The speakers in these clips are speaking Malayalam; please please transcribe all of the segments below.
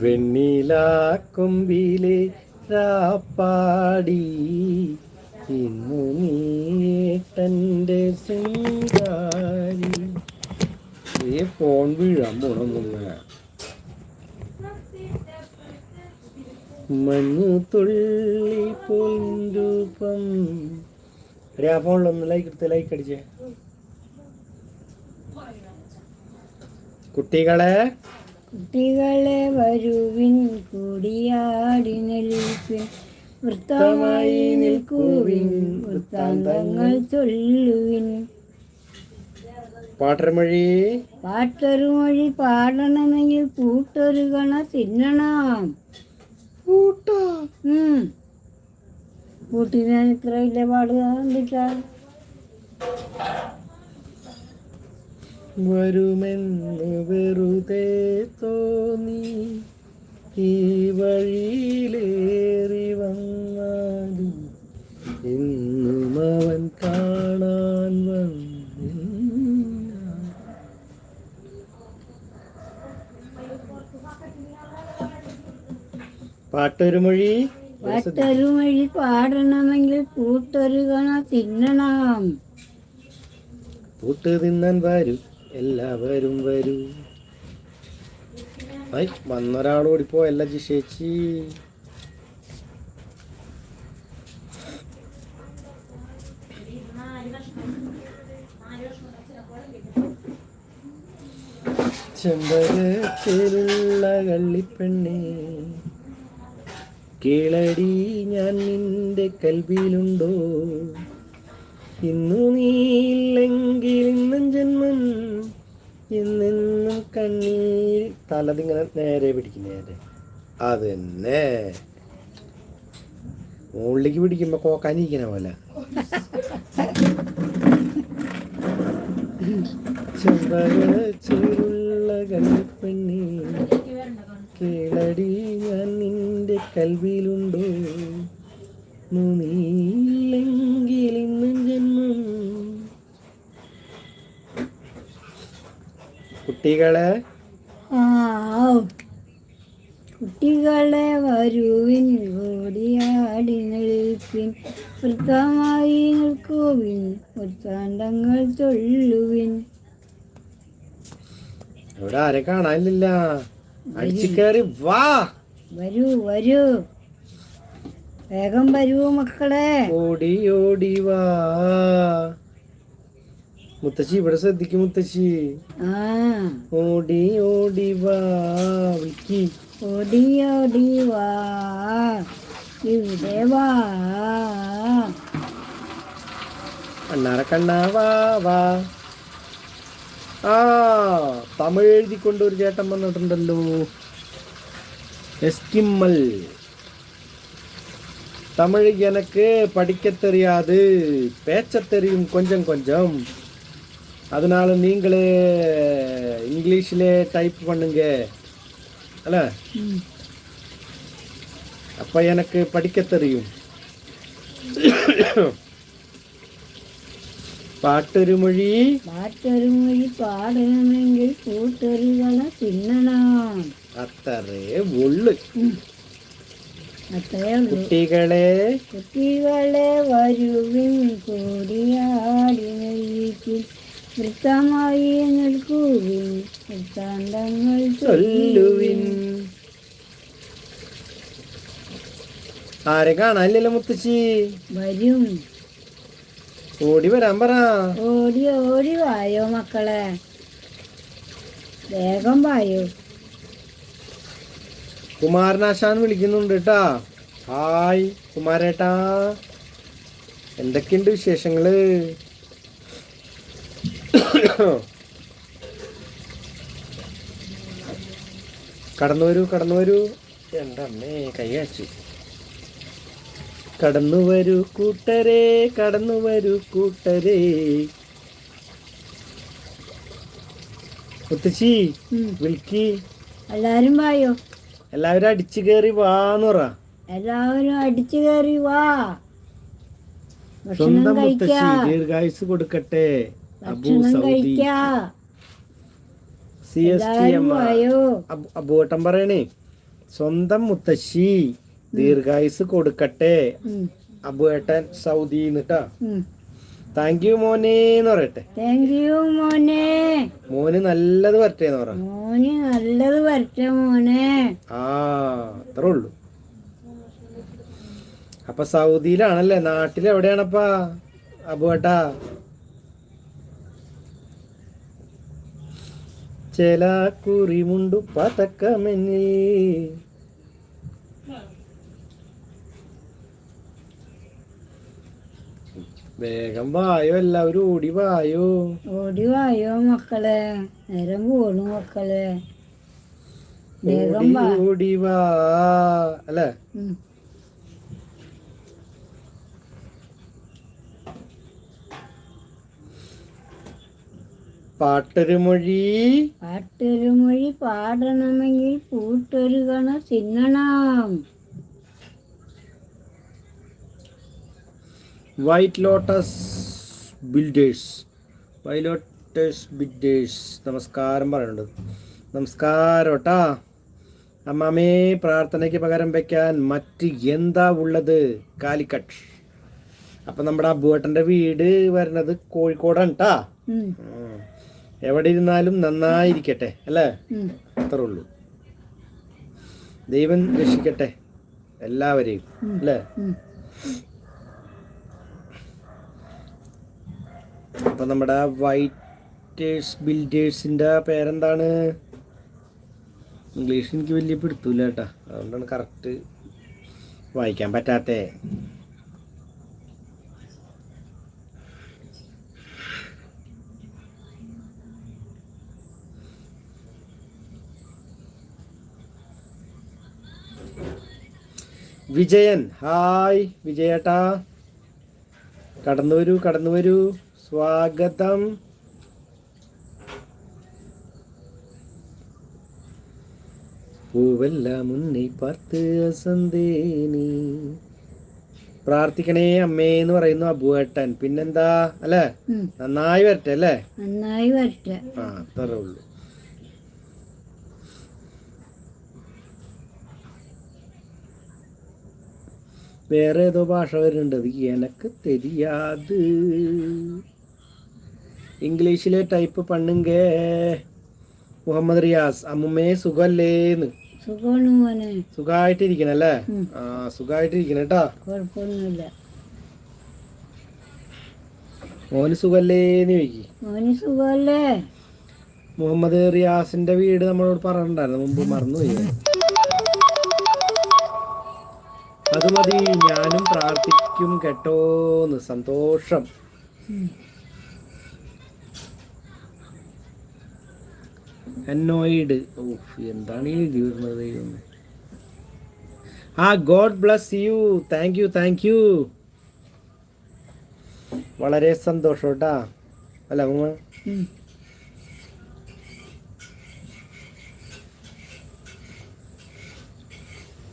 വെണ്ണിലാക്കൊമ്പിലെ രാപ്പാടി. ഇന്നു നീട്ടന്റെ സിംഗാരി. ഈ ഫോൺ വീഴാൻ പോണമെന്ന് മഞ്ഞു തുള്ളി പൊൻരൂപം ആ ഫോണിലൊന്ന് ലൈക്ക് എടുത്ത് ലൈക്ക് അടിച്ചേ. കുട്ടികളെ കുട്ടികളെ വരുവിൻ കൂടിയാടി നിൽപ്പിൻ വൃത്തമായി നിൽക്കുവിൻ വൃത്താന്തങ്ങൾ ചൊല്ലുവിൻ. പാട്ടർമൊഴി പാട്ടൊരു മൊഴി പാടണമെങ്കിൽ കൂട്ടൊരു കണ തിന്നണം. ഉം. കൂട്ടിന് ഇത്ര വലിയ പാടുക കണ്ടിട്ടാ വരുമെന്ന് വെറുതെ തോന്നി. ഈ വഴിയിലേറി വന്നാലും ഇന്നും അവൻ കാണാൻ വന്നില്ല. പാട്ടൊരു മൊഴി? പാട്ടൊരു മൊഴി പാടണമെങ്കിൽ കൂട്ടൊരു കണ തിന്നണം. പൂട്ട് തിന്നാൻ വരൂ. എല്ലാവരും വരൂ. ഐ വന്നൊരാൾ ഓടിപ്പോ ജിഷേച്ചി. ചെമ്പകത്തിലുള്ള കള്ളിപ്പെണ്ണേ കീളടി ഞാൻ നിന്റെ കൽവിയിലുണ്ടോ ഇന്നു നീയില്ലെങ്കിൽ ഇന്നും ജന്മം. എന്നെന്നും കണ്ണീർ തലതിങ്ങനെ നേരെ പിടിക്കും നേരെ തന്നെ. മുകളിലേക്ക് പിടിക്കുമ്പോ കോക്കാനിരിക്കണ പോലെ. ചെറുള്ള കള്ളിപ്പെണ്ണി കീളടി ഞാൻ നിന്റെ കൽവിയിലുണ്ടോ. നീല്ലെങ്കിൽ ഇന്നും ജന്മം കുട്ടികളെ? ആ കുട്ടികളെ വരുവിൻ ഓടിയാടി നിൽപ്പിൻ. വൃത്തമായി നിൽക്കുവിൻ വൃത്താന്തങ്ങൾ ചൊല്ലുവിൻ. ഇവിടെ ആരെ കാണാനില്ല? അടിച്ചു കയറി വാ. വരൂ വരൂ. വേഗം വരൂ മക്കളെ. ഓടി ഓടി വാ. മുത്തശ്ശി ഇവിടെ ശ്രദ്ധിക്കും മുത്തശ്ശി ആ ഓടി ഓടി വാ വിക്കി ഓടി ഓടി വാ ഇവിടെ വാ അണ്ണാറ കണ്ണാ വാ വാ ആ തമിഴ് എഴുതിക്കൊണ്ട് ഒരു ചേട്ടൻ വന്നിട്ടുണ്ടല്ലോ എസ്കിമ്മൽ தமிழ் எனக்கு படிக்க தெரியாது பேச்ச தெரியும் கொஞ்சம் கொஞ்சம் அதனால நீங்களே இங்கிலீஷ்ல டைப் பண்ணுங்க அல்ல ഉം. அப்ப எனக்கு படிக்க தெரியும் പാട്ടൊരു മൊഴി പാട്ടൊരു മൊഴി പാടണമെങ്കിൽ കൂട്ടൊരു കണ തിന്നണം അത്രേ ഉള്ളു അത്രേ ഉള്ളൂ കുട്ടികളെ കുട്ടികളെ വരുവിൻ കൂടിയാടി നിൽപ്പിൻ വൃത്തമായി നിൽക്കുവിൻ വൃത്താന്തങ്ങൾ ചൊല്ലുവിൻ. ആരെ കാണാനില്ലല്ലോ മുത്തശ്ശി? വരും. ഓടി വരാൻ പറ. ഓടി ഓടി വായോ മക്കളെ. വേഗം വായോ. കുമാരനാശാൻ വിളിക്കുന്നുണ്ട് കേട്ടാ ഹായ് കുമാരേട്ടാ. എന്തൊക്കെയുണ്ട് വിശേഷങ്ങൾ? കടന്നു വരൂ കടന്നു വരൂ. എന്റെ അമ്മേ കൈ അയച്ചു കടന്നു വരൂ കൂട്ടരെ കടന്നു വരൂ കൂട്ടരെ. മുത്തശ്ശി വിൽക്കി വിളിക്കി. എല്ലാരും വായോ? എല്ലാവരും അടിച്ചു കയറി വാന്ന് പറ. എല്ലാവരും അടിച്ചു കയറി വാ. സ്വന്തം മുത്തശ്ശി ദീർഘായുസ് കൊടുക്കട്ടെ. ഭക്ഷണം സൗദി. കഴിക്കാ. സി എസ് ടി എം എല്ലാവരും വായോ? പറയണേ സ്വന്തം മുത്തശ്ശി ദീർഘായുസ് കൊടുക്കട്ടെ. അബുട്ടൻ അബുവേട്ടൻ സൗദി എന്നിട്ടാ. താങ്ക് യു മോനേന്ന് പറയട്ടെ. താങ്ക് യു മോനെ. മോന് നല്ലത് വരട്ടെ എന്ന് പറ. മോന് നല്ലത് വരട്ടെ മോനെ. ആ അത്രേ ഉള്ളു. അപ്പൊ സൗദിയിലാണല്ലേ? നാട്ടിൽ എവിടെയാണപ്പാ അബുവേട്ടാ ചില കുറിമുണ്ടു പതക്കമെന്നിൽ. വേഗം വായോ എല്ലാവരും ഓടി വായോ. ഓടി വായോ മക്കളെ. നേരം പോണു മക്കളെ. വേഗം ഓടി വാ. അല്ലേ? ഉം. പാട്ടൊരു മൊഴി പാട്ടൊരു മൊഴി പാടണമെങ്കിൽ കൂട്ടൊരു കണ തിന്നണം white lotus builders white lotus builders നമസ്കാരം പറയുന്നുണ്ട്. നമസ്കാരം കേട്ടാ. അമ്മാമേ പ്രാർത്ഥനയ്ക്ക് പകരം വയ്ക്കാൻ മറ്റ് എന്താ ഉള്ളത്? കാലിക്കട്ട്. അപ്പം നമ്മുടെ അബുവേട്ടന്റെ വീട് വരുന്നത് കോഴിക്കോടാണ് കേട്ടാ. എവിടെ ഇരുന്നാലും നന്നായിരിക്കട്ടെ അല്ലേ. അത്രേ ഉള്ളൂ. ദൈവം രക്ഷിക്കട്ടെ എല്ലാവരെയും അല്ലേ. അപ്പൊ നമ്മുടെ വൈറ്റേഴ്സ് ബിൽഡേഴ്സിന്റെ പേരെന്താണ്? ഇംഗ്ലീഷ് എനിക്ക് വലിയ പിടുത്തൂല കേട്ടാ. അതുകൊണ്ടാണ് കറക്റ്റ് വായിക്കാൻ പറ്റാത്തേ. വിജയൻ. ഹായ് വിജയേട്ടാ. കടന്നു വരൂ കടന്നു വരൂ സ്വാഗതം. പൂവെല്ലാം മുന്നേ പാർത്ത് അസന്തേനി പ്രാർത്ഥിക്കണേ അമ്മേ എന്ന് പറയുന്നു അബുവേട്ടൻ പിന്നെന്താ? അല്ലേ? നന്നായി വരട്ടെ അല്ലേ? നന്നായി വരട്ടെ. ആ അത്രേ ഉള്ളൂ. വേറെ ഏതോ ഭാഷ വരുന്നുണ്ട്. അത് എനക്ക് തെരിയാത്. ഇംഗ്ലീഷിലെ ടൈപ്പ് പണ്ണുങ്കേ. മുഹമ്മദ് റിയാസ് അമ്മുമ്മേ സുഖല്ലേന്ന്. സുഖമായിട്ടിരിക്കണ അല്ലേ. ആ സുഖമായിട്ടിരിക്കണം കേട്ടാ മോന് സുഖല്ലേന്ന് ചോദിക്കി. മോന് സുഖല്ലേ മുഹമ്മദ് റിയാസിന്റെ വീട് നമ്മളോട് പറഞ്ഞിട്ടുണ്ടായിരുന്നു. മുമ്പ് മറന്നുപോയി. അത് മതി. ഞാനും പ്രാർത്ഥിക്കും കേട്ടോന്ന് സന്തോഷം. എന്നോയിഡ് ഓഫ് എന്താണ് ഈ എഴുതി വരുന്നത് ആ god bless you. Thank you thank you. വളരെ സന്തോഷം കേട്ടാ. അല്ല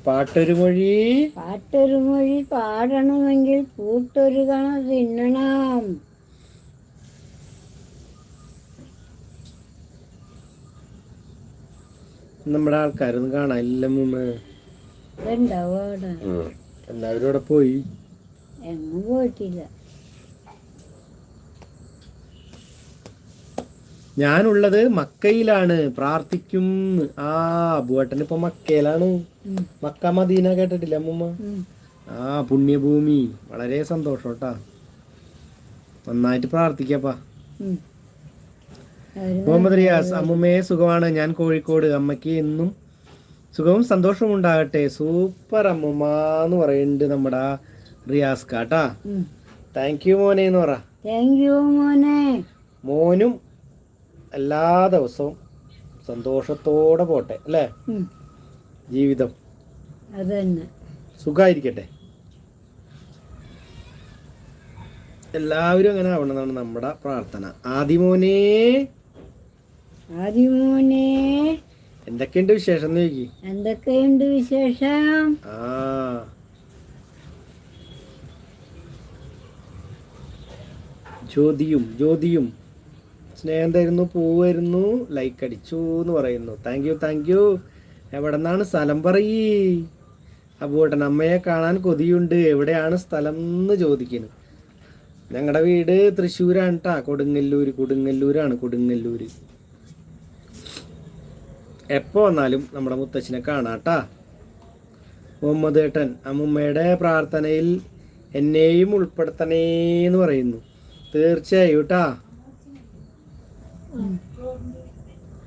പാട്ടൊരു മൊഴി. പാട്ടൊരു മൊഴി പാടണമെങ്കിൽ കൂട്ടൊരു കണ തിന്നണം. നമ്മുടെ ആൾക്കാരൊന്നും കാണാനില്ല അവിടെ? എല്ലാവരും അവിടെ പോയി. എങ്ങും പോയിട്ടില്ല. ഞാനുള്ളത് മക്കയിലാണ്. പ്രാർത്ഥിക്കും. ആ അബുവേട്ടൻ ഇപ്പൊ മക്കയിലാണ്. മക്ക മദീന കേട്ടിട്ടില്ല അമ്മൂമ്മ? ആ പുണ്യഭൂമി. വളരെ സന്തോഷം കേട്ടാ. നന്നായിട്ട് പ്രാർത്ഥിക്കപ്പാ. മുഹമ്മദ് റിയാസ് അമ്മുമ്മയെ സുഖമാണ്. ഞാൻ കോഴിക്കോട്. അമ്മയ്ക്ക് എന്നും സുഖവും സന്തോഷവും ഉണ്ടാകട്ടെ. സൂപ്പർ അമ്മുമ്മ എന്ന് പറയുന്നുണ്ട് നമ്മുടെ റിയാസ് കാട്ടാ. താങ്ക് യു മോനെ എന്ന് പറ. മോനും എല്ലാ ദിവസവും സന്തോഷത്തോടെ പോട്ടെ അല്ലേ? ജീവിതം. അതന്നെ സുഖായിരിക്കട്ടെ. സുഖമായിരിക്കട്ടെ എല്ലാവരും അങ്ങനെ ആവണമെന്നാണ് നമ്മുടെ പ്രാർത്ഥന. ആദിമോനെ. ആദിമോനെ. എന്തൊക്കെയുണ്ട് വിശേഷം എന്ന് ചോദിക്കി? എന്തൊക്കെയുണ്ട് വിശേഷം? ആ. ജ്യോതിയും ജ്യോതിയും. സ്നേഹം തരുന്നു പൂവായിരുന്നു ലൈക്ക് അടിച്ചു എന്ന് പറയുന്നു. താങ്ക് യു താങ്ക് യു എവിടെ നിന്നാണ് സ്ഥലം പറയീ. അബൂട്ടൻ അമ്മയെ കാണാൻ കൊതിയുണ്ട്. എവിടെയാണ് സ്ഥലം എന്ന് ചോദിക്കുന്നു. ഞങ്ങളുടെ വീട് തൃശ്ശൂരാണ് കേട്ടാ കൊടുങ്ങല്ലൂര് കൊടുങ്ങല്ലൂരാണ് കൊടുങ്ങല്ലൂര്. എപ്പോ വന്നാലും നമ്മുടെ മുത്തച്ഛനെ കാണാട്ടാ മുഹമ്മദ് ഏട്ടൻ അമ്മുമ്മയുടെ പ്രാർത്ഥനയിൽ എന്നെയും ഉൾപ്പെടുത്തണേന്ന് പറയുന്നു. തീർച്ചയായും കേട്ടാ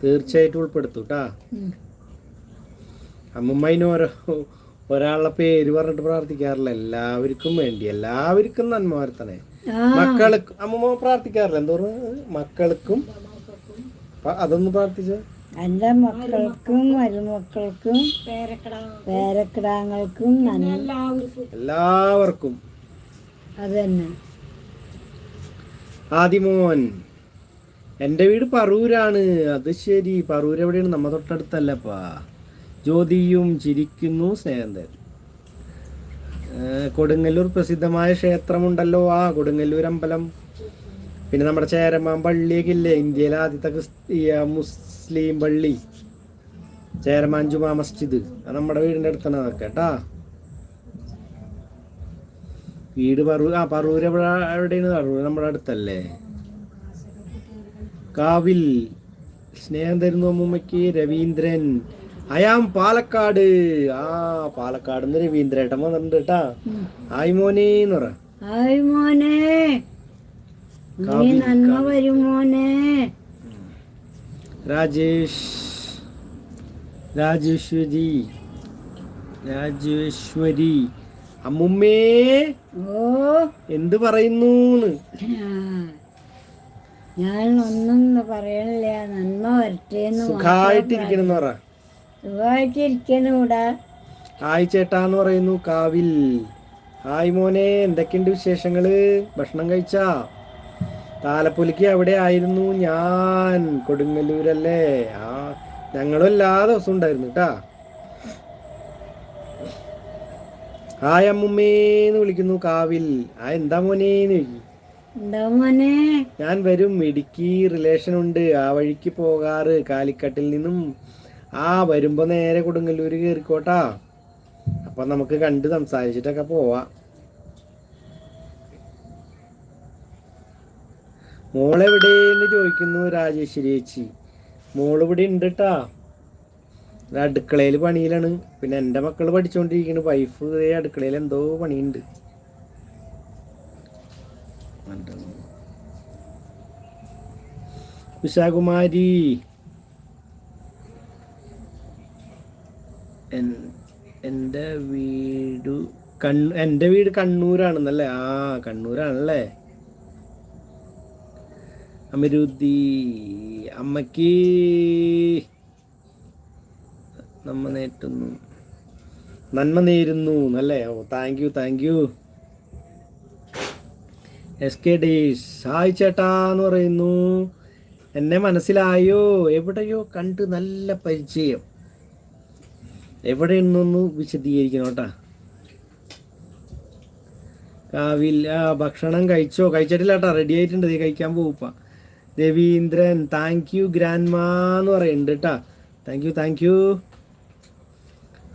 തീർച്ചയായിട്ടും ഉൾപ്പെടുത്തു കേട്ടാ അമ്മമ്മയിന് ഓരോ ഒരാളുടെ പേര് പറഞ്ഞിട്ട് പ്രാർത്ഥിക്കാറില്ല. എല്ലാവർക്കും വേണ്ടി എല്ലാവർക്കും നന്മ വരുത്തണേ. മക്കൾക്ക് അമ്മമ്മ പ്രാർത്ഥിക്കാറില്ല. എന്തോ മക്കൾക്കും അതൊന്നും പ്രാർത്ഥിച്ച? എന്റെ മക്കൾക്കും മരുമക്കൾക്കും പേരക്കിടാങ്ങൾക്കും എല്ലാവർക്കും. അതന്നെ. തന്നെ ആദിമോൻ. എന്റെ വീട് പറൂരാണ്. അത് ശരി. പറൂർ എവിടെയാണ്? നമ്മ തൊട്ടടുത്തല്ലപ്പാ ജ്യോതിയും ചിരിക്കുന്നു സ്നേഹന്തൻ. കൊടുങ്ങല്ലൂർ പ്രസിദ്ധമായ ക്ഷേത്രമുണ്ടല്ലോ. ആ കൊടുങ്ങല്ലൂർ അമ്പലം. പിന്നെ നമ്മുടെ ചേരമാൻ പള്ളിയൊക്കെ ഇല്ലേ ഇന്ത്യയിലെ ആദ്യത്തെ ക്രിസ്തീയ മുസ്ലിം പള്ളി. ചേരമാൻ ജുമാ മസ്ജിദ്. അത് നമ്മുടെ വീടിന്റെ അടുത്താണ് അതൊക്കെ കേട്ടാ. വീട് പറൂർ ആ പറൂർ എവിടെ എവിടെയാണ്? പറൂർ നമ്മുടെ അടുത്തല്ലേ. കാവിൽ സ്നേഹം തരുന്നു അമ്മൂമ്മയ്ക്ക് രവീന്ദ്രൻ. അയാം പാലക്കാട്. ആ പാലക്കാട് നിന്ന് രവീന്ദ്രേട്ടൻ വന്നിട്ടുണ്ട് കേട്ടാ. ആയി പറ. മോനെ. നീ നന്മ വരും മോനെ. രാജേഷ്. രാജേശ്വരി. രാജേശ്വരി. അമ്മുമ്മേ. ഓ. എന്ത് പറയുന്നു. ഞാൻ ഒന്നും പറയണില്ല. നന്മ വരട്ടെ എന്ന് സുഖായിട്ടിരിക്കണം പറ. സുഖമായിട്ടിരിക്കണം ഇവിടെ ഹായ് ചേട്ടാന്ന് പറയുന്നു കാവിൽ. ഹായ് മോനെ എന്തൊക്കെയുണ്ട് വിശേഷങ്ങൾ? ഭക്ഷണം കഴിച്ചാ? താലപ്പൊലിക്ക് എവിടെ ആയിരുന്നു ഞാൻ. കൊടുങ്ങല്ലൂരല്ലേ? ആ ഞങ്ങളും എല്ലാ ദിവസവും ഉണ്ടായിരുന്നു കേട്ടാ ഹായ് അമ്മുമ്മേന്ന് വിളിക്കുന്നു കാവിൽ. ആ എന്താ മോനേന്ന് ചോദിക്കും. ഞാൻ വരും. ഇടുക്കി റിലേഷൻ ഉണ്ട്. ആ വഴിക്ക് പോകാറ്. കാലിക്കട്ടിൽ നിന്നും ആ വരുമ്പോ നേരെ കൊടുങ്ങല്ലൂര് കേറിക്കോട്ടാ. അപ്പൊ നമുക്ക് കണ്ട് സംസാരിച്ചിട്ടൊക്കെ പോവാ. മോളെവിടെയെന്ന് ചോദിക്കുന്നു രാജേശ്വരി ചേച്ചി. ഇവിടെ ഉണ്ട് കേട്ടാ അടുക്കളയിൽ പണിയിലാണ്. പിന്നെ എന്റെ മക്കൾ പഠിച്ചുകൊണ്ടിരിക്കുന്നു വൈഫ് അടുക്കളയിൽ എന്തോ പണിയുണ്ട്. ഉഷാകുമാരി എൻ- എന്റെ വീട് കണ്ണു എന്റെ വീട് കണ്ണൂരാണെന്നല്ലേ? ആ കണ്ണൂരാണല്ലേ? അമരുദ്ധി അമ്മയ്ക്ക് നമ്മ നേറ്റുന്നു നന്മ നേരുന്നു എന്നല്ലേ? ഓ thank you thank you S K days hi ചേട്ടാ എന്ന് പറയുന്നു. എന്നെ മനസ്സിലായോ? എവിടെയോ കണ്ട് നല്ല പരിചയം. എവിടെ നിന്നൊന്ന് വിശദീകരിക്കണം കേട്ടാ. കാവില്ല ഭക്ഷണം കഴിച്ചോ? കഴിച്ചിട്ടില്ല കേട്ടാ. റെഡി ആയിട്ടുണ്ട്. നീ കഴിക്കാൻ പോവുപ്പ. രവീന്ദ്രൻ താങ്ക് യു ഗ്രാൻഡ് എന്ന് പറയുന്നുണ്ട് കേട്ടാ. താങ്ക് യു താങ്ക് യു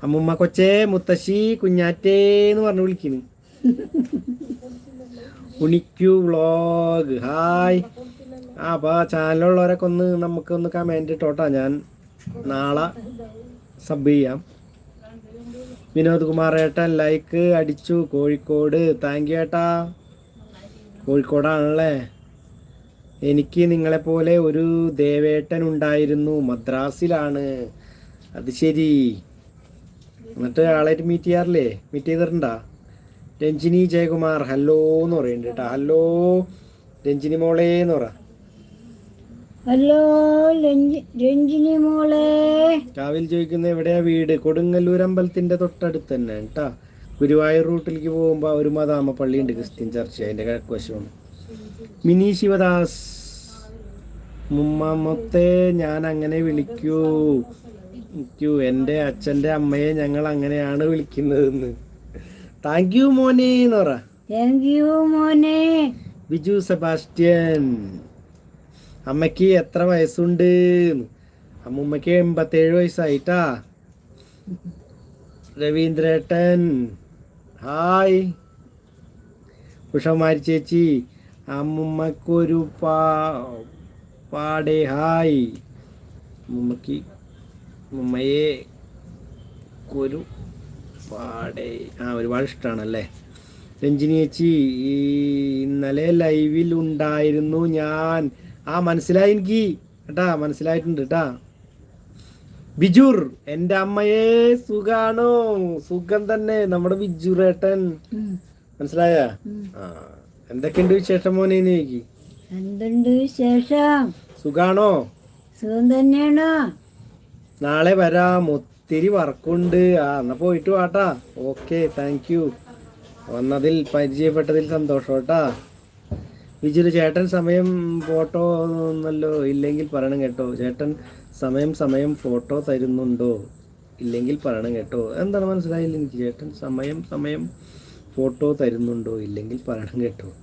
അമ്മുമ്മ കൊച്ചേ മുത്തശ്ശി കുഞ്ഞാറ്റേ എന്ന് പറഞ്ഞു വിളിക്കുന്നു. ഉണിക്കു വ്ളോഗ്. ഹായ് ആ അപ്പോൾ ചാനലുള്ളവരൊക്കെ ഒന്ന് നമുക്കൊന്ന് കമന്റ് ഇട്ടോട്ടാ. ഞാൻ നാളെ സബ് ചെയ്യാം. വിനോദ് കുമാർ ഏട്ടൻ ലൈക്ക് അടിച്ചു. കോഴിക്കോട്. താങ്ക് യു ഏട്ടാ. കോഴിക്കോടാണല്ലേ? എനിക്ക് നിങ്ങളെപ്പോലെ ഒരു ദേവേട്ടൻ ഉണ്ടായിരുന്നു. മദ്രാസിലാണ്. അത് ശരി. എന്നിട്ട് ആളായിട്ട് മീറ്റ് ചെയ്യാറില്ലേ? മീറ്റ് ചെയ്തിട്ടുണ്ടാ? രഞ്ജിനി ജയകുമാർ. ഹലോ എന്ന് പറയുന്നുണ്ട് കേട്ടോ. ഹലോ രഞ്ജിനി മോളേ എന്ന് പറ. ഹലോ രഞ്ജി- രഞ്ജിനി മോളെ. കാവിൽ ചോദിക്കുന്ന എവിടെയാ വീട്? കൊടുങ്ങല്ലൂർ അമ്പലത്തിന്റെ തൊട്ടടുത്ത് തന്നെ കേട്ടാ. ഗുരുവായൂർ റൂട്ടിലേക്ക് പോകുമ്പോ ഒരു മതാമ പള്ളി ഉണ്ട് ക്രിസ്ത്യൻ ചർച്ച്. അതിന്റെ കിഴക്കുവശമാണ്. മിനി ശിവദാസ്. മുമ്മത്തെ ഞാൻ അങ്ങനെ വിളിക്കൂ. വിളിക്കൂ. എന്റെ അച്ഛന്റെ അമ്മയെ ഞങ്ങൾ അങ്ങനെയാണ് വിളിക്കുന്നതെന്ന്. താങ്ക് യു മോനെ എന്ന് പറ. താങ്ക് യു മോനെ. ബിജു സെബാസ്റ്റ്യൻ. അമ്മയ്ക്ക് എത്ര വയസ്സുണ്ട്? അമ്മുമ്മയ്ക്ക് എൺപത്തേഴ് വയസ്സായിട്ടാ. രവീന്ദ്രേട്ടൻ ഹായ്. ഉഷമാരി ചേച്ചി അമ്മുമ്മക്കൊരു പാ പാടേ ഹായ്. അമ്മുമ്മക്ക് അമ്മുമ്മയെ ഒരു പാടേ. ആ ഒരുപാട് ഇഷ്ടമാണല്ലേ രഞ്ജിനി ചേച്ചി ഇന്നലെ ലൈവിൽ ഉണ്ടായിരുന്നു ഞാൻ. ആ മനസ്സിലായി എനിക്ക് കേട്ടാ മനസ്സിലായിട്ടുണ്ട് കേട്ടാ. ബിജുർ എന്റെ അമ്മയെ സുഖാണോ? സുഖം തന്നെ നമ്മുടെ ബിജു ഏട്ടൻ മനസ്സിലായ. ആ എന്തൊക്കെയുണ്ട് വിശേഷം മോനെ എനിക്ക്? എന്തുണ്ട് വിശേഷം? സുഖാണോ? സുഖം തന്നെയാണോ? നാളെ വരാം ഒത്തിരി വർക്കുണ്ട്. ആ എന്നാ പോയിട്ട് വാട്ടാ ഓക്കെ താങ്ക് യു. വന്നതിൽ പരിചയപ്പെട്ടതിൽ സന്തോഷം കേട്ടാ വിജുര് ചേട്ടൻ സമയം ഫോട്ടോ ഒന്നല്ലോ ഇല്ലെങ്കിൽ പറയണം കേട്ടോ. ചേട്ടൻ സമയം സമയം ഫോട്ടോ തരുന്നുണ്ടോ? ഇല്ലെങ്കിൽ പറയണം കേട്ടോ. എന്താണ് മനസ്സിലായില്ല എനിക്ക്? ചേട്ടൻ സമയം സമയം ഫോട്ടോ തരുന്നുണ്ടോ? ഇല്ലെങ്കിൽ പറയണം കേട്ടോ.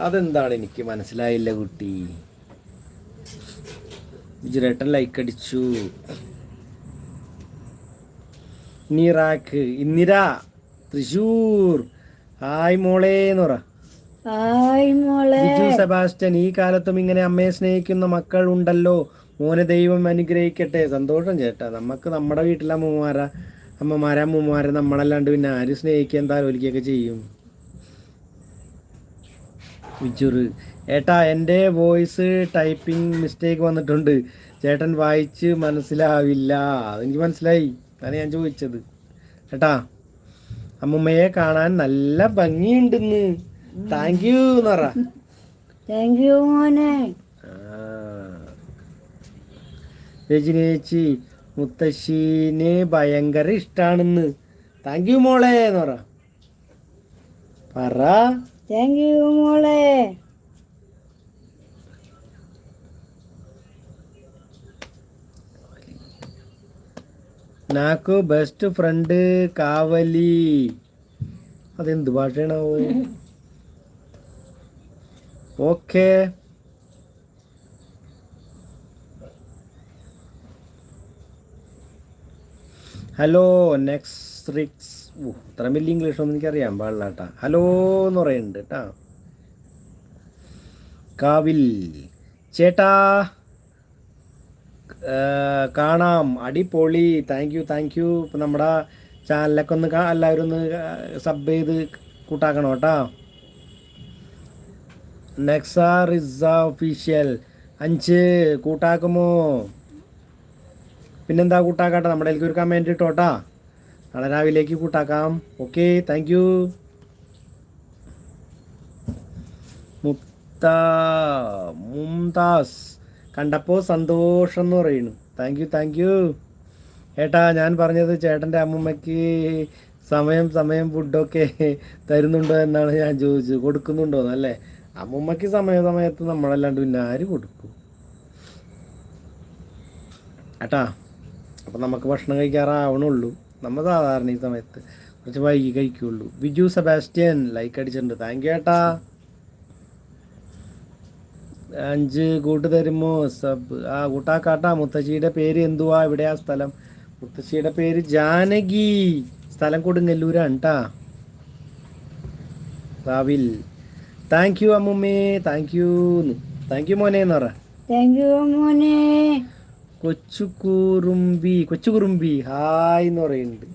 അതെന്താണ് എനിക്ക് മനസ്സിലായില്ല കുട്ടി. വിജുരേട്ടൻ ലൈക്ക് അടിച്ചു. നിറാക്ക് ഇന്ദിര തൃശൂർ. ഹായ് മോളേ എന്ന് പറ. ബിജു സെബാസ്റ്റ്യൻ ഈ കാലത്തും ഇങ്ങനെ അമ്മയെ സ്നേഹിക്കുന്ന മക്കൾ ഉണ്ടല്ലോ. മോനെ ദൈവം അനുഗ്രഹിക്കട്ടെ. സന്തോഷം ചേട്ടാ. നമുക്ക് നമ്മുടെ വീട്ടിലെ അമ്മമാരാ അമ്മമാരെ അമ്മമാരെ നമ്മളല്ലാണ്ട് പിന്നെ ആര് സ്നേഹിക്കാൻ ഒലിക്കൊക്കെ ചെയ്യും? വിജുറ്. ഏട്ടാ എന്റെ വോയിസ് ടൈപ്പിംഗ് മിസ്റ്റേക്ക് വന്നിട്ടുണ്ട്. ചേട്ടൻ വായിച്ച് മനസ്സിലാവില്ല. അതെനിക്ക് മനസ്സിലായി. അതാണ് ഞാൻ ചോദിച്ചത്. ഏട്ടാ അമ്മമ്മയെ കാണാൻ നല്ല ഭംഗിയുണ്ടെന്ന്. താങ്ക് യു എന്ന് പറ താങ്ക് യു മോനെ ആ. രജനി ചേച്ചി മുത്തശ്ശീനെ ഭയങ്കര ഇഷ്ടാണെന്ന് താങ്ക് യു മോളെ എന്ന് പറ പറ താങ്ക് യു മോളെ నాకు బెస్ట్ ఫ్రెండ్ కావాలి అదెందు భాషనావు ఓకే ഹലോ നെക്സ്റ്റ് റിക്സ് ഓ ഇത്ര വലിയ ഇംഗ്ലീഷ് ഒന്നും എനിക്കറിയാൻ പാടില്ല കേട്ടാ. ഹലോ എന്ന് പറയുന്നുണ്ട് കേട്ടാ. കാവിൽ. ചേട്ടാ. കാണാം. അടിപൊളി. താങ്ക് യു താങ്ക് യു ഇപ്പം നമ്മുടെ ചാനലൊക്കെ ഒന്ന് എല്ലാവരും ഒന്ന് സബ് ചെയ്ത് കൂട്ടാക്കണം കേട്ടോ. നെക്സ റിസ ഒഫീഷ്യൽ അഞ്ച് കൂട്ടാക്കുമോ? പിന്നെന്താ കൂട്ടാക്കാട്ടെ? നമ്മുടെ ഇതിലേക്ക് ഒരു കമന്റ് ഇട്ടോട്ടാ. നാളെ രാവിലേക്ക് കൂട്ടാക്കാം. ഓക്കെ താങ്ക് യു മുത്ത മുംതാസ്. കണ്ടപ്പോൾ സന്തോഷം എന്ന് പറയുന്നു. താങ്ക് യു താങ്ക് യു ഏട്ടാ ഞാൻ പറഞ്ഞത് ചേട്ടന്റെ അമ്മമ്മയ്ക്ക് സമയം സമയം ഫുഡൊക്കെ തരുന്നുണ്ടോ എന്നാണ് ഞാൻ ചോദിച്ചത്. കൊടുക്കുന്നുണ്ടോ എന്നല്ലേ അമ്മൂമ്മയ്ക്ക് സമയ സമയത്ത് നമ്മളല്ലാണ്ട് പിന്നെ ആര് കൊടുക്കും? ഏട്ടാ അപ്പം നമുക്ക് ഭക്ഷണം കഴിക്കാറാവണുള്ളൂ. നമ്മൾ സാധാരണ ഈ സമയത്ത് കുറച്ച് വൈകി കഴിക്കുള്ളൂ. ബിജു സെബാസ്റ്റ്യൻ ലൈക്ക് അടിച്ചിട്ടുണ്ട്. താങ്ക് യു ഏട്ടാ. അഞ്ച് കൂട്ട് തരുമോ? സബ്. ആ കൂട്ടാക്കാട്ടാ മുത്തശ്ശിയുടെ പേര് എന്തുവാ? എവിടെയാ സ്ഥലം. മുത്തശ്ശിയുടെ പേര് ജാനകി. സ്ഥലം കൊടുങ്ങല്ലൂരാണ് കേട്ടാ താങ്ക് യു അമ്മുമ്മേ. താങ്ക് യു താങ്ക് യു മോനെ എന്ന് പറ. താങ്ക് യു മോനെ. കൊച്ചു കുറുമ്പി കൊച്ചു കുറുമ്പി ഹായ് എന്ന് പറയുന്നുണ്ട്.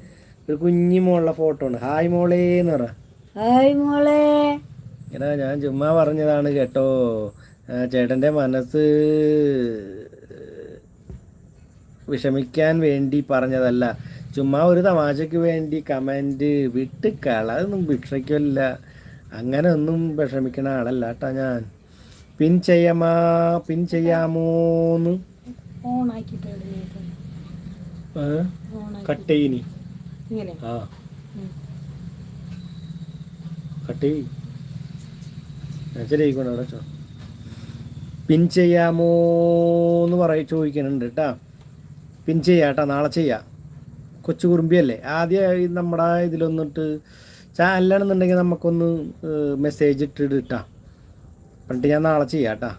ഒരു കുഞ്ഞി മോളുടെ ഫോട്ടോ ആണ് ഹായ് മോളേ എന്ന് പറ. ഹായ് മോളെ. എടാ ഞാൻ ചുമ്മാ പറഞ്ഞതാണ് കേട്ടോ. ചേട്ടന്റെ മനസ്സ് വിഷമിക്കാൻ വേണ്ടി പറഞ്ഞതല്ല. ചുമ്മാ ഒരു തമാശയ്ക്ക് വേണ്ടി കമന്റ് വിട്ട് കള അതൊന്നും വിഷമിക്കില്ല അങ്ങനെ ഒന്നും വിഷമിക്കണ ആളല്ല കേട്ടാ ഞാൻ. പിൻ ചെയ്യാമാ പിൻ ചെയ്യാമോന്ന്. കട്ട് ചെയ്യിനി ആ. കട്ട് ചെയ് ശരിയായിക്കോട്ടെ അവിടെ വെച്ചോ. പിൻ ചെയ്യാമോന്ന് പറയ ചോദിക്കുന്നുണ്ട് കേട്ടാ പിൻ ചെയ്യാം കേട്ടാ നാളെ ചെയ്യാം. കൊച്ചു കുറുമ്പിയല്ലേ? ആദ്യം നമ്മുടെ ഇതിലൊന്നിട്ട് ചാനലാണെന്നുണ്ടെങ്കിൽ നമുക്കൊന്ന് മെസ്സേജ് ഇട്ടിട്ട് ഇട്ടാ എന്നിട്ട് ഞാൻ നാളെ ചെയ്യാം കേട്ടാ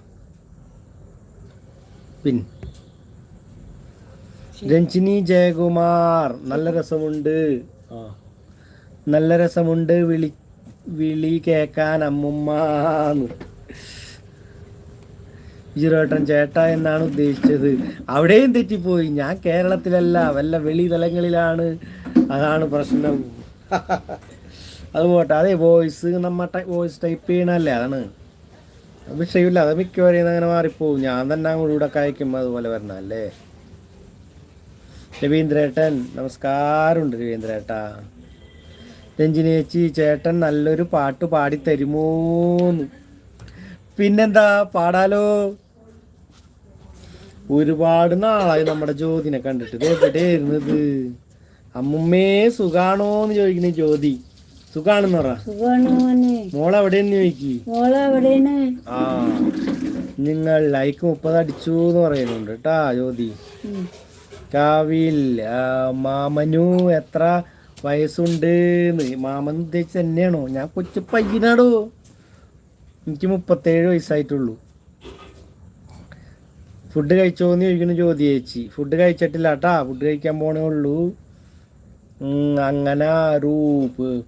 പിൻ രഞ്ജിനി ജയകുമാർ നല്ല രസമുണ്ട്. ആ. നല്ല രസമുണ്ട് വിളി വിളി കേക്കാൻ അമ്മുമ്മാന്ന്. ജിറോട്ടൻ ചേട്ട എന്നാണ് ഉദ്ദേശിച്ചത്. അവിടെയും തെറ്റിപ്പോയി. ഞാൻ കേരളത്തിലല്ല വല്ല വെളി തലങ്ങളിലാണ് അതാണ് പ്രശ്നം. അത് പോട്ടെ. അതെ വോയിസ് നമ്മ വോയിസ് ടൈപ്പ് ചെയ്യണല്ലേ അതാണ്. അത് വിഷയമില്ല. അത് മിക്കവരെയും അങ്ങനെ മാറിപ്പോവും. ഞാൻ തന്നെ അങ്ങോട്ട് ഇവിടെ കഴിക്കും അതുപോലെ വരണല്ലേ രവീന്ദ്രേട്ടൻ നമസ്കാരമുണ്ട് രവീന്ദ്രേട്ടാ. രഞ്ജിനേച്ചി ചേട്ടൻ നല്ലൊരു പാട്ട് പാടി തരുമോന്ന്. പിന്നെന്താ? പാടാലോ? ഒരുപാട് നാളായി നമ്മുടെ ജ്യോതിനെ കണ്ടിട്ട്. ഇതെവിടെ ഇത് അമ്മുമ്മേ സുഖാണോന്ന് ചോദിക്കണേ ജ്യോതി. സുഖാണെന്ന് പറ. മോളെവിടെയെന്ന് ചോദിക്കി. ആ. നിങ്ങൾ ലൈക്ക് മുപ്പത് അടിച്ചു എന്ന് പറയുന്നുണ്ട് കേട്ടാ ജ്യോതി. കാവിൽ മാമനു എത്ര വയസ്സുണ്ട് മാമൻ ഉദ്ദേശിച്ച് തന്നെയാണോ? ഞാൻ കൊച്ചു പയ്യനാടോ. എനിക്ക് മുപ്പത്തേഴ് വയസ്സായിട്ടുള്ളൂ. ഫുഡ് കഴിച്ചോന്ന് ചോദിക്കുന്നു ജ്യോതി ചേച്ചി. ഫുഡ് കഴിച്ചിട്ടില്ല കേട്ടാ ഫുഡ് കഴിക്കാൻ പോണേ ഉള്ളൂ. അങ്ങനെ റൂപ്പ്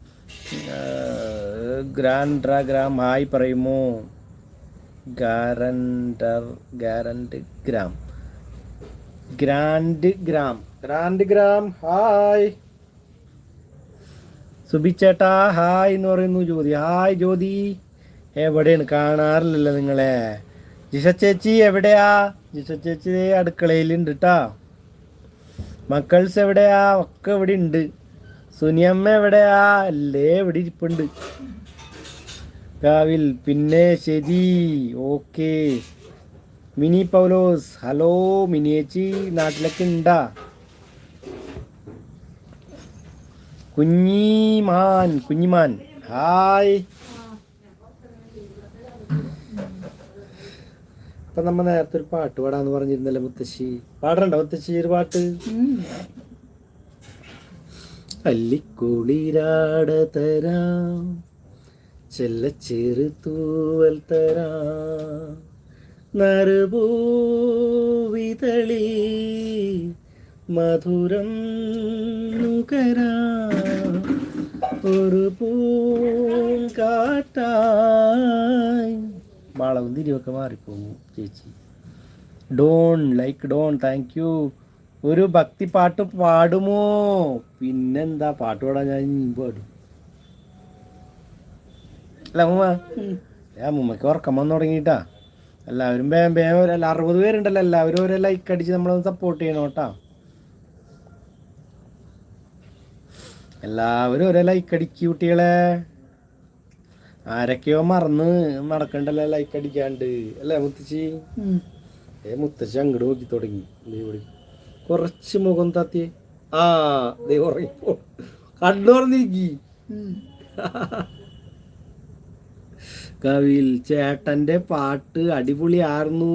ഗ്രാൻഡ്ര ഗ്രാം ഹായ് പറയുമോ? ഗാരൻഡർ ഗ്യാരൻഡ് gram. Grand gram. Grand gram hi. Subi ചേട്ടാ ഹായ് എന്ന് പറയുന്നു ജ്യോതി. ഹായ് ജ്യോതി. എവിടെയാണ്? കാണാറില്ലല്ലോ നിങ്ങളെ. ജിഷ ചേച്ചി എവിടെയാ? ജിഷ ചേച്ചി അടുക്കളയിലുണ്ട് കേട്ടാ മക്കൾസ് എവിടെയാ? ഒക്കെ ഇവിടെ ഉണ്ട് സുനിയമ്മ എവിടെയാ അല്ലേ എവിടെ ഇരിപ്പുണ്ട്. കാവിൽ പിന്നെ ശരി. ഓക്കെ. മിനി പൗലോസ്. ഹലോ മിനി ചേച്ചി നാട്ടിലൊക്കെ ഉണ്ടാ കുഞ്ഞിമാൻ കുഞ്ഞിമാൻ. ഹായ്. അപ്പൊ നമ്മ നേരത്തെ ഒരു പാട്ട് പാടാന്ന് പറഞ്ഞിരുന്നല്ലേ മുത്തശ്ശി. പാടണ്ടോ മുത്തശ്ശി ഒരു പാട്ട്. അല്ലിക്കുളിരാട തരാം. ചെറു തൂവൽ തരാം. നറുപൂവിതളി മധുരം നുകരാ. ഒരു പൂങ്കാറ്റായി മാളവും തിരിവൊക്കെ മാറിപ്പോകും ചേച്ചി. Don like Don thank you ഒരു ഭക്തി പാട്ട് പാടുമോ? പിന്നെന്താ? പാട്ട് പാടാൻ ഞാൻ ഇനിയും പാടും അല്ല അമ്മ ഉം. അമ്മമ്മക്ക് ഉറക്കം വന്നു തുടങ്ങിയിട്ടാ. എല്ലാവരും വേം വേം ഒരു- അല്ല അറുപത് പേരുണ്ടല്ലോ. എല്ലാവരും ഓരോ ലൈക്ക് അടിച്ച് നമ്മളൊന്ന് സപ്പോർട്ട് ചെയ്യണം കേട്ടാ. എല്ലാവരും ഓരോ ലൈക്ക് അടിക്ക് കുട്ടികളെ. ആരൊക്കെയോ മറന്ന് നടക്കണ്ടല്ലോ ലൈക്ക് അടിക്കാണ്ട്. അല്ലേ മുത്തശ്ശി. ഏ മുത്തശ്ശി അങ്ങോട്ട് നോക്കി തുടങ്ങി. ഇവിടെ. കുറച്ച് മുഖം തത്തി. ആ ദേ ഉറങ്ങിപ്പോ കണ്ണു. കവിൽ ചേട്ടന്റെ പാട്ട് അടിപൊളിയായിരുന്നു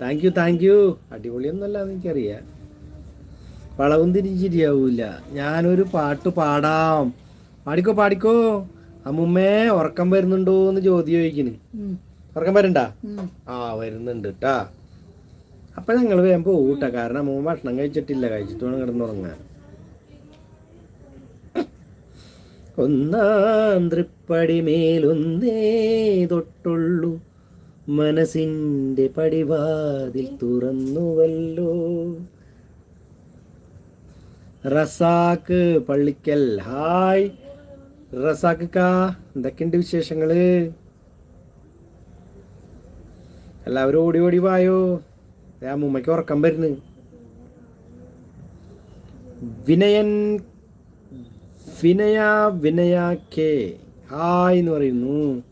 താങ്ക് യു താങ്ക് യു അടിപൊളിയൊന്നുമല്ല എനിക്കറിയാം. വളവും തിരിച്ചിരിയാവൂല ഞാനൊരു പാട്ട് പാടാം. പാടിക്കോ പാടിക്കോ. അമ്മുമ്മേ ഉറക്കം വരുന്നുണ്ടോ എന്ന് ചോദ്യം ചോദിക്കണ്. ഉം. ഉറക്കം വരണ്ട? ആ വരുന്നുണ്ട് കേട്ടാ അപ്പൊ ഞങ്ങൾ വേഗം പോകൂട്ടാ കാരണം മോൻ ഭക്ഷണം കഴിച്ചിട്ടില്ല. കഴിച്ചിട്ട് വേണം കിടന്നുറങ്ങാൻ. ഒന്നാം തൃപ്പടി മേലൊന്നേ തൊട്ടുള്ളൂ. മനസ്സിന്റെ പടിവാതിൽ തുറന്നുവല്ലോ. റസാക്ക് പള്ളിക്കൽ. ഹായ്. റസാക്ക് കാ എന്തൊക്കെയുണ്ട് വിശേഷങ്ങൾ? എല്ലാവരും ഓടി ഓടി വായോ? അമ്മൂമ്മയ്ക്ക് ഉറക്കം വരുന്നു. വിനയൻ വിനയ വിനയ കെ. ഹായ് എന്ന് പറയുന്നു.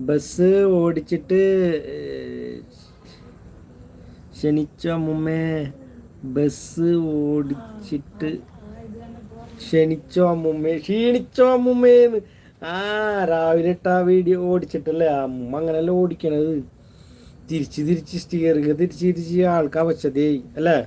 ബസ് ഓടിച്ചിട്ട് ക്ഷണിച്ച ക്ഷണിച്ചോ അമ്മുമ്മേ. ബസ് ഓടിച്ചിട്ട് ക്ഷണിച്ചോ അമ്മുമ്മേ ക്ഷീണിച്ചോ അമ്മുമ്മേന്ന്. ആ രാവിലെ ഇട്ട വീഡിയോ ഓടിച്ചിട്ടല്ലേ അമ്മ അങ്ങനെയല്ല ഓടിക്കണത്. തിരിച്ച് തിരിച്ച് സ്റ്റിയറിങ് തിരിച്ച് തിരിച്ച് ആൾക്ക് അവശതയായി അല്ലേ.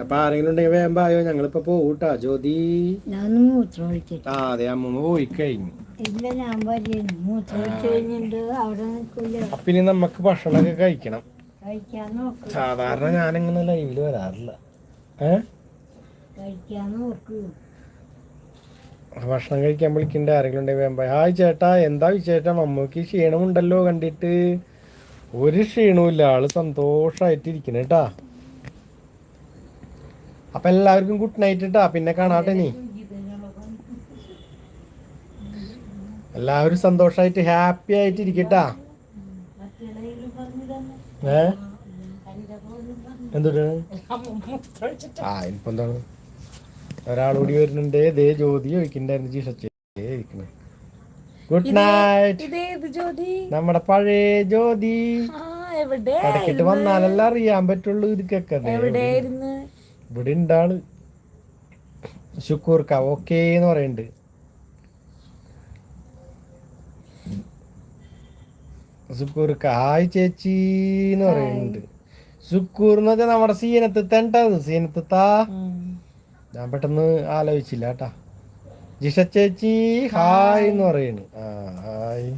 അപ്പൊ ആരെങ്കിലും ഉണ്ടെങ്കിൽ വേമ്പായോ പായോ ഞങ്ങളിപ്പോ പോകൂട്ടാ ജ്യോതി. ആ അതെ അമ്മ പോയി കഴിഞ്ഞു. പിന്നെ നമുക്ക് ഭക്ഷണമൊക്കെ കഴിക്കണം. സാധാരണ ഞാനിങ്ങനെ ലൈവിൽ വരാറില്ല. ഏ? കഴിക്കാൻ നോക്ക് ഭക്ഷണം കഴിക്കാൻ വിളിക്കണ്ട ആരെങ്കിലും ഉണ്ടെങ്കിൽ വേഗം പായോ. ഹായ് ചേട്ടാ എന്താ വിശേഷം? അമ്മയ്ക്ക് ക്ഷീണമുണ്ടല്ലോ കണ്ടിട്ട്. ഒരു ക്ഷീണവും ആൾ സന്തോഷായിട്ട് ഇരിക്കണ കേട്ടാ. അപ്പൊ എല്ലാവർക്കും ഗുഡ് നൈറ്റ് കേട്ടാ പിന്നെ കാണാട്ടെ നീ എല്ലാവരും സന്തോഷായിട്ട് ഹാപ്പി ആയിട്ട് ഇരിക്കട്ടാ ഏ എന്തോ ആ ഇപ്പൊ എന്താണ്? ഒരാളൂടി വരുന്നുണ്ട്. ദേ ജ്യോതി ചോദിക്കണ്ടായിരുന്നു ജീഷച്ചേ ഗുഡ് നൈറ്റ് നമ്മുടെ പഴയ ജ്യോതി. ഇടക്കിട്ട് വന്നാലല്ല അറിയാൻ പറ്റുള്ളൂ ഇതൊക്കെ കേക്കുന്നത് ഇവിടെ ഉണ്ടാൾ ശുക്കൂർക്ക ഓക്കേ എന്ന് പറയുന്നുണ്ട് സുക്കൂർക്ക ഹായ് ചേച്ചി എന്ന് പറയുന്നുണ്ട് സുക്കൂർ എന്ന് വെച്ചാൽ നമ്മുടെ സീനത്ത് തെണ്ടത് സീനത്താ ഞാൻ പെട്ടെന്ന് ആലോചിച്ചില്ല കേട്ടാ. ജിഷ ചേച്ചി ഹായ് എന്ന് പറയുന്നു. ആ ഹായ്.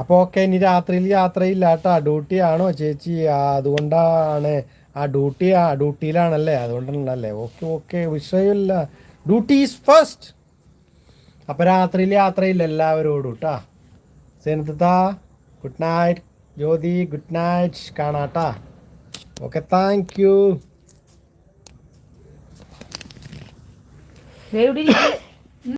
അപ്പൊ ഓക്കെ ഇനി രാത്രിയിൽ യാത്രയില്ല കേട്ടോ. ഡ്യൂട്ടി ആണോ ചേച്ചി അതുകൊണ്ടാണ്. ആ ഡ്യൂട്ടി ആ ഡ്യൂട്ടിയിലാണല്ലേ? അതുകൊണ്ടാണല്ലേ ഓക്കെ ഓക്കെ വിഷയമില്ല. Duty is first. അപ്പോൾ രാത്രിയിൽ യാത്രയില്ല എല്ലാവരോടും കേട്ടാ സേനത്താ good night. Jyothi good night. കാണാട്ടാ okay thank you ദേ ഇവിടെ ഇരിക്ക്.